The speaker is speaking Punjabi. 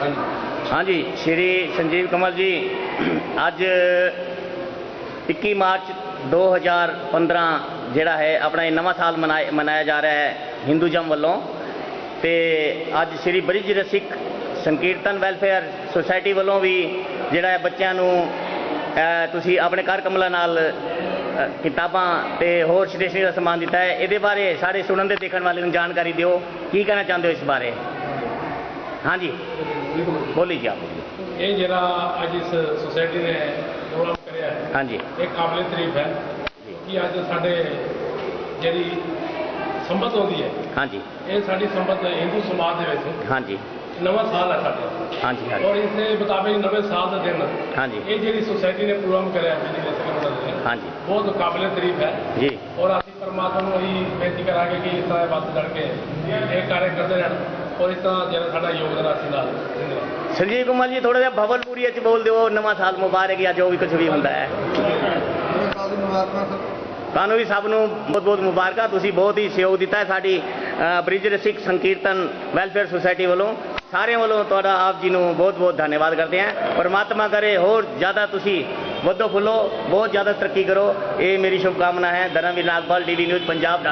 ਹਾਂਜੀ। ਸ਼੍ਰੀ ਸੰਜੀਵ ਕਮਲ ਜੀ, ਅੱਜ 21 ਮਾਰਚ 2015 ਜਿਹੜਾ ਹੈ, ਆਪਣਾ ਇਹ ਨਵਾਂ ਸਾਲ ਮਨਾਇਆ ਮਨਾਇਆ ਜਾ ਰਿਹਾ ਹੈ ਹਿੰਦੂ ਜਮ ਵੱਲੋਂ। ਤੇ ਅੱਜ ਸ਼੍ਰੀ ਬ੍ਰਿਜ ਰਸਿਕ ਸੰਕੀਰਤਨ ਵੈਲਫੇਅਰ ਸੁਸਾਇਟੀ ਵੱਲੋਂ ਵੀ ਜਿਹੜਾ ਹੈ ਬੱਚਿਆਂ ਨੂੰ ਤੁਸੀਂ ਆਪਣੇ ਘਰ ਕਮਲਾਂ ਨਾਲ ਕਿਤਾਬਾਂ ਤੇ ਹੋਰ ਸਟੇਸ਼ਨਰੀ ਦਾ ਸਮਾਨ ਦਿੱਤਾ ਹੈ। ਇਹਦੇ ਬਾਰੇ ਸਾਡੇ ਸੁਣਨ ਦੇ ਦੇਖਣ ਵਾਲੇ ਨੂੰ ਜਾਣਕਾਰੀ ਦਿਓ। ਕੀ ਕਹਿਣਾ ਚਾਹੁੰਦੇ ਹੋ ਇਸ ਬਾਰੇ? ਹਾਂਜੀ। ਬੋਲੀ ਜੀ ਆਪ ਇਹ ਜਿਹੜਾ ਅੱਜ ਇਸ ਸੁਸਾਇਟੀ ਨੇ ਪ੍ਰੋਗਰਾਮ ਕਰਿਆ ਹੈ ਹਾਂਜੀ। ਇਹ ਕਾਬਲੇ ਤਾਰੀਫ ਹੈ ਕਿ ਅੱਜ ਸਾਡੇ ਜਿਹੜੀ ਸੰਬਤ ਹੁੰਦੀ ਹੈ ਹਾਂਜੀ। ਇਹ ਸਾਡੀ ਸੰਬਤ ਹਿੰਦੂ ਸਮਾਜ ਦੇ ਵਿੱਚ ਹਾਂਜੀ। ਨਵਾਂ ਸਾਲ ਹੈ ਸਾਡੇ। ਹਾਂਜੀ ਹਾਂਜੀ। ਔਰ ਇਸ ਦੇ ਮੁਤਾਬਿਕ ਨਵੇਂ ਸਾਲ ਦਾ ਦਿਨ ਹਾਂਜੀ। ਇਹ ਜਿਹੜੀ ਸੁਸਾਇਟੀ ਨੇ ਪ੍ਰੋਗਰਾਮ ਕਰਿਆ ਹੈ ਜਿਹੜੀ ਦਾ ਹਾਂਜੀ। ਬਹੁਤ ਕਾਬਲੇ ਤਾਰੀਫ ਹੈ। ਜੀ। ਔਰ ਅਸੀਂ ਪਰਮਾਤਮਾ ਨੂੰ ਇਹੀ ਬੇਨਤੀ ਕਰਾਂਗੇ ਕਿ ਇਸ ਤਰ੍ਹਾਂ ਚੜ ਕੇ ਇਹ ਕਾਰਜ ਕਰਦੇ ਰਹਿਣ। ਔਰ ਇਸ ਤਰ੍ਹਾਂ ਜਿਹੜਾ ਸਾਡਾ ਯੋਗਦਾਨ ਅਸੀਂ ਨਾਲ ਦਿੰਦੇ ਸੰਜੀਵ ਕੁਮਾਰ ਜੀ ਥੋੜਾ ਜਿਹਾ ਭਵਲਪੁਰੀ ਚ ਬੋਲ ਦਿਓ, ਨਵਾਂ ਸਾਲ ਮੁਬਾਰਕ ਜਾਂ ਜੋ ਵੀ ਕੁਝ ਵੀ ਹੁੰਦਾ ਹੈ। ਤੁਹਾਨੂੰ ਵੀ ਸਭ ਨੂੰ ਬਹੁਤ ਬਹੁਤ ਮੁਬਾਰਕਾਂ, ਤੁਸੀਂ ਬਹੁਤ ਹੀ ਸਹਿਯੋਗ ਦਿੱਤਾ ਹੈ ਸਾਡੀ ਬ੍ਰਿਜ ਰਸਿਕ ਸੰਕੀਰਤਨ ਵੈਲਫੇਅਰ ਸੁਸਾਇਟੀ ਵੱਲੋਂ। ਸਾਰਿਆਂ ਵੱਲੋਂ ਤੁਹਾਡਾ ਆਪ ਜੀ ਨੂੰ ਬਹੁਤ ਬਹੁਤ ਧੰਨਵਾਦ ਕਰਦੇ ਹਾਂ। ਪਰਮਾਤਮਾ ਕਰੇ ਹੋਰ ਜ਼ਿਆਦਾ ਤੁਸੀਂ ਵਧੋ ਫੁੱਲੋ ਬਹੁਤ ਜ਼ਿਆਦਾ ਤਰੱਕੀ ਕਰੋ। ਇਹ ਮੇਰੀ ਸ਼ੁਭਕਾਮਨਾ ਹੈ। Dharamvir Nagpal DD news, Punjab